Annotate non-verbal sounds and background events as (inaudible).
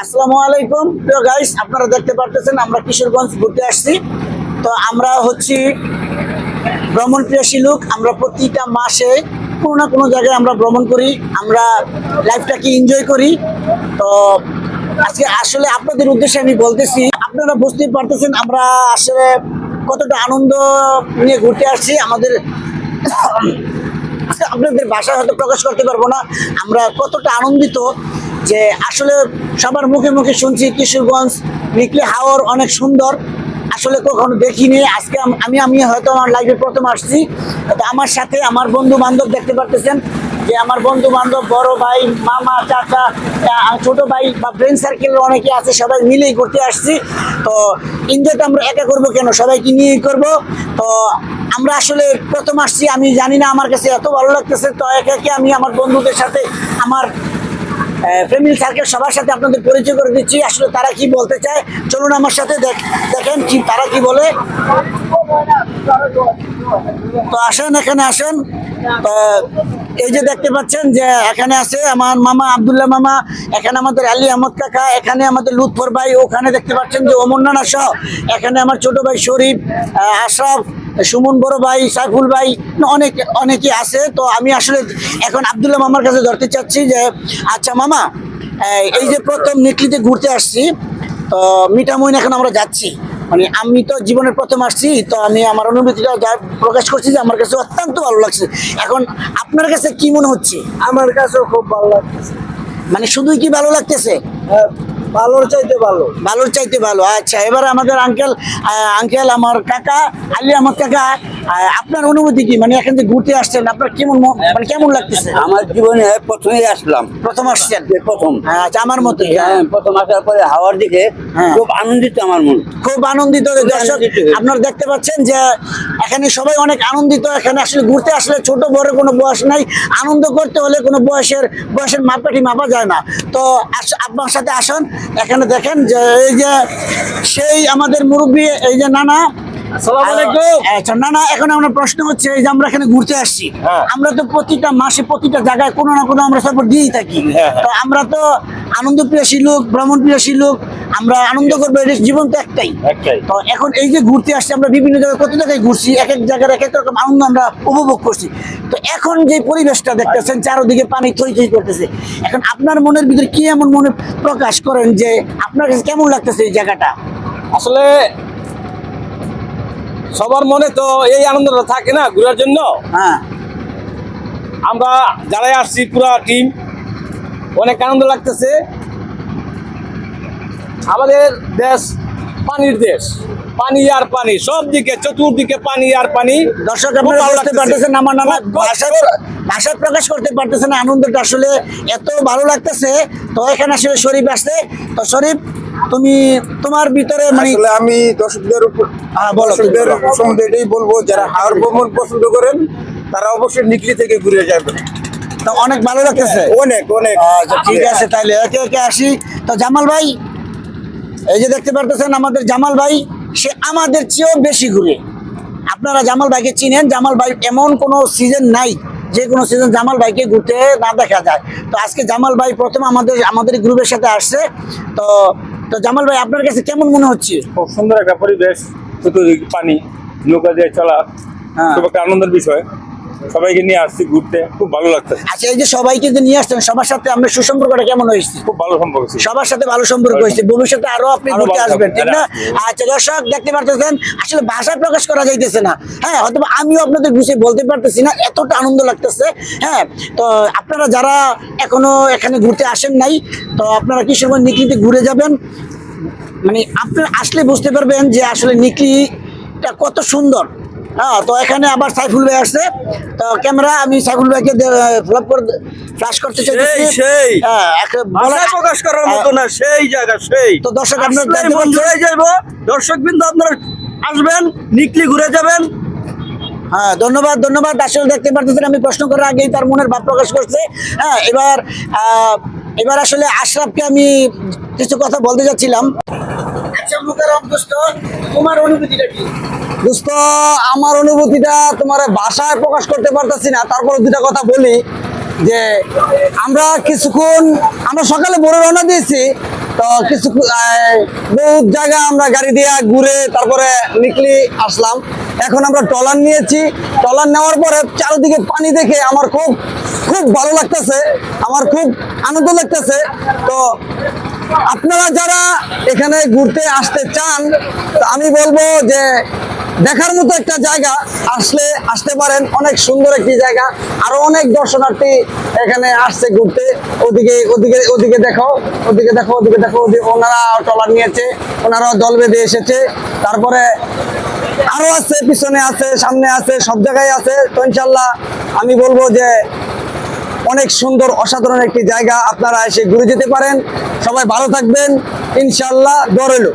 আসসালামু আলাইকুম। প্রিয় গাইস আপনারা দেখতে পারতেছেন, আমরা কিশোরগঞ্জ ঘুরতে আসছি। তো আমরা হচ্ছি ভ্রমণ প্রিয়াসী লোক। আমরা প্রতিটা মাসে কোনো না কোনো জায়গায় আমরা ভ্রমণ করি। আমরা লাইফটাকে এনজয় করি। তো আজকে আসলে আপনাদের উদ্দেশ্যে আমি বলতেছি, আপনারা বুঝতেই পারতেছেন, আমরা আসলে কতটা আনন্দ নিয়ে ঘুরতে আসছি। আমাদের (coughs) আপনাদের ভাষায় হয়তো প্রকাশ করতে পারব না। আমরা কতটা আনন্দিত যে আসলে সবার মুখে মুখে শুনছি কিশোরগঞ্জ নিকলে হাওর অনেক সুন্দর। আসলে কখনো দেখিনি। আজকে আমি আমি হয়তো আমার লাইফে প্রথম আসছি। তো আমার সাথে আমার বন্ধু বান্ধব দেখতে পারতেছেন যে আমার বন্ধু বান্ধব বড় ভাই, মামা, চাচা ছোট ভাই বা ফ্রেন্ড সার্কেল অনেকে আছে, সবাই মিলেই ঘুরতে আসছি। তো এনজয় তো আমরা একা করব কেন? সবাইকে নিয়েই করব। তো আমরা আসলে প্রথম আসছি। আমি জানি না আমার কাছে এত ভালো লাগতেছে। তো একে আমি আমার বন্ধুদের সাথে আমার ফ্যামিলি সার্কেল সবার সাথে আপনাদের পরিচয় করে দিচ্ছি। আসলে তারা কি বলতে চায়? চলুন আমার সাথে দেখ- দেখেন কি তারা কি বলে। তো আসেন, এখানে আসেন। এই যে দেখতে পাচ্ছেন যে এখানে আছে আমার মামা আব্দুল্লাহ মামা, এখানে আমাদের আলী আহমদ কাকা, এখানে আমাদের লুৎফর ভাই, ওখানে দেখতে পাচ্ছেন যে ওমর নানা এখানে আমার ছোট ভাই শরীফ আশরাফ সুমন বড় ভাই সাইফুল ভাই অনেক অনেকে আছে। তো আমি আসলে এখন আব্দুল্লাহ মামার কাছে ধরতে চাচ্ছি যে আচ্ছা মামা এই- যে প্রথম নিকলিতে ঘুরতে আসছি তো মিঠামইন এখন আমরা যাচ্ছি। মানে আমি তো জীবনের প্রথম আসছি তো আমি আমার অনুভূতিটা যা প্রকাশ করছি যে আমার কাছে অত্যন্ত ভালো লাগছে। এখন আপনার কাছে কি মনে হচ্ছে? আমার কাছেও খুব ভালো লাগতেছে মানে শুধুই কি ভালো লাগতেছে? হ্যাঁ, ভালোর চাইতে ভালো। ভালোর চাইতে ভালো আচ্ছা। এবার আমাদের আঙ্কেল আঙ্কেল আমার কাকা আলি আমার কাকা। আপনার অনুভূতি কি? মানে এখান থেকে ঘুরতে আসছেন আপনার কেমন মানে কেমন লাগতেছে? আমার জীবনে প্রথমেই আসলাম। প্রথম আসছেন? প্রথম। আচ্ছা আমার মতোই হ্যাঁ, প্রথম আসার পরে হাওয়ার দিকে হ্যাঁ। খুব আনন্দিত আমার মন। খুব আনন্দিত। দর্শক। আপনারা দেখতে পাচ্ছেন যে এখানে সবাই অনেক আনন্দিত। এখানে আসলে ঘুরতে আসলে ছোট বড় কোনো বয়স নাই। আনন্দ করতে হলে কোনো বয়সের বয়সের মাপকাঠি মাপা যায় না। তো আপনার সাথে আসুন। এখানে দেখেন যে এই যে সেই আমাদের মুরব্বী এই যে নানা। আচ্ছা না না এখন আমার প্রশ্ন হচ্ছে এই যে আমরা এখানে ঘুরতে আসছি। হ্যাঁ। আমরা তো প্রতিটা মাসে প্রতিটা জায়গায় কোনো না কোনো আমরা সাপোর্ট দিয়েই থাকি। হ্যাঁ, হ্যাঁ। তো আমরা তো আনন্দ প্রিয়াসী লোক ভ্রমণ প্রিয়াসী লোক আমরা আনন্দ করব এটা জীবন তো একটাই। একটাই। তো এখন এই যে ঘুরতে আসছি আমরা বিভিন্ন জায়গায় কত জায়গায় ঘুরছি এক এক জায়গার এক এক রকম আনন্দ আমরা উপভোগ করছি। তো এখন যে পরিবেশটা দেখতেছেন চারোদিকে পানি থই থই করতেছে। এখন আপনার মনের ভিতরে কি এমন মনে প্রকাশ করেন যে আপনার কাছে কেমন লাগতেছে এই জায়গাটা? আসলে সবার মনে তো এই আনন্দটা থাকে না ঘোরার জন্য? হ্যাঁ। আমরা যারাই আসছি পুরা টিম অনেক আনন্দ লাগতেছে। আমাদের দেশ পানির দেশ পানি আর পানি সব দিকে চতুর্দিকে পানি আর পানি। দর্শক আপনারা বুঝতে পারতেছেন আমার নানা খুব- খুব- ভাষায় ভাষায় প্রকাশ করতে পারতেছে না আনন্দটা আসলে এত ভালো লাগতেছে। তো এখানে আসলে শরীফ আসছে। তো শরীফ তুমি তোমার ভিতরে মানে আমি দর্শকদের উপর হ্যাঁ, দর্শকদের। সম্বন্ধে এটাই বলব যারা হাওড় ভ্রমণ পছন্দ করেন তারা অবশ্যই নিকলি থেকে ঘুরে যাবেন। তো অনেক ভালো লাগতেছে। অনেক অনেক। আচ্ছা ঠিক আছে। তাহলে একে একে আসি। তো জামাল ভাই এই যে দেখতে পারতেছেন আমাদের জামাল ভাই সে আমাদের চেয়েও বেশি ঘুরে। আপনারা জামাল ভাইকে চিনেন জামাল ভাই এমন কোনো সিজন নাই যে কোনো সিজন জামাল ভাইকে ঘুরতে না দেখা যায়। তো আজকে জামাল ভাই প্রথম আমাদের আমাদের গ্রুপের সাথে আসছে। তো তো জামাল ভাই আপনার কাছে কেমন মনে হচ্ছে খুব সুন্দর একটা পরিবেশ চতুর্দিকে পানি নৌকা দিয়ে চলা হ্যাঁ। খুব একটা আনন্দের বিষয় সবাইকে নিয়ে আসছি ঘুরতে খুব ভালো লাগতেছে। আচ্ছা এই যে সবাইকে যে নিয়ে আসছেন সবার সাথে আপনার সুসম্পর্কটা কেমন হয়েছে? খুব ভালো সম্পর্ক সবার সাথে ভালো সম্পর্ক হয়েছে। ভবিষ্যতে আরও আপনি ঘুরতে আসবেন ঠিক না? হ্যাঁ। আচ্ছা দর্শক দেখতে পারতেছেন আসলে ভাষায় প্রকাশ করা যাইতেছে না। হ্যাঁ হয়তো আমিও আপনাদের গুছিয়ে বলতে পারতেছি না এতটা আনন্দ লাগতেছে। হ্যাঁ তো আপনারা যারা এখনও এখানে ঘুরতে আসেন নাই তো আপনারা কিশোরগঞ্জ নিকলিতে ঘুরে যাবেন? মানে আপনারা আসলে বুঝতে পারবেন যে আসলে নিকলিটা কত সুন্দর। হ্যাঁ তো এখানে আবার সাইফুল ভাই আসছে। তো ক্যামেরা আমি সাইফুল ভাইকে ফ্লপ করে ফ্লাশ করতে চাইছি সেই, সেই। হ্যাঁ একটা প্রকাশ করার মতো না সেই জায়গা সেই। তো দর্শক আপনারা আসলেই দেখতে মন পাচ্ছেন? জুড়ে যাইবো। দর্শক বিন্দু আপনারা আসবেন নিকলি ঘুরে যাবেন। হ্যাঁ ধন্যবাদ ধন্যবাদ। আসলে দেখতে পারতেছেন আমি প্রশ্ন করার আগেই তার মনের ভাব প্রকাশ করছে। হ্যাঁ এবার আহ, এবার আসলে আশরাফকে আমি কিছু কথা বলতে যাচ্ছিলাম। আচ্ছা দোস্ত তোমার অনুভূতিটা কি? দোস্ত, আমার অনুভূতিটা তোমার ভাষায় প্রকাশ করতে পারতেছি না তারপরে দুটা কথা বলি, যে আমরা কিছুক্ষণ, আমরা সকালে ভোরে রওনা দিয়েছি, তো কিছু বহুত জায়গা আমরা গাড়ি দিয়ে ঘুরে তারপরে নিকলি আসলাম। এখন আমরা টলার নিয়েছি টলার নেওয়ার পরে চারিদিকে পানি দেখে আমার খুব খুব ভালো লাগতেছে, আমার খুব আনন্দ লাগতেছে। তো আপনারা যারা এখানে ঘুরতে আসতে চান আমি বলব যে দেখার মতো একটা জায়গা, আসলে আসতে পারেন, অনেক সুন্দর একটি জায়গা। আরও অনেক দর্শনার্থী এখানে আসছে ঘুরতে। ওদিকে ওদিকে ওদিকে দেখো ওদিকে দেখো ওদিকে দেখো ওনারা ট্রলার নিয়েছে, ওনারা দল বেঁধে এসেছে। তারপরে আরও আছে, পিছনে আছে, সামনে আছে, সব জায়গায় আছে। তো ইনশাল্লাহ আমি বলব যে অনেক সুন্দর, অসাধারণ একটি জায়গা। আপনারা এসে ঘুরে যেতে পারেন। সবাই ভালো থাকবেন। ইনশাল্লাহ দরইল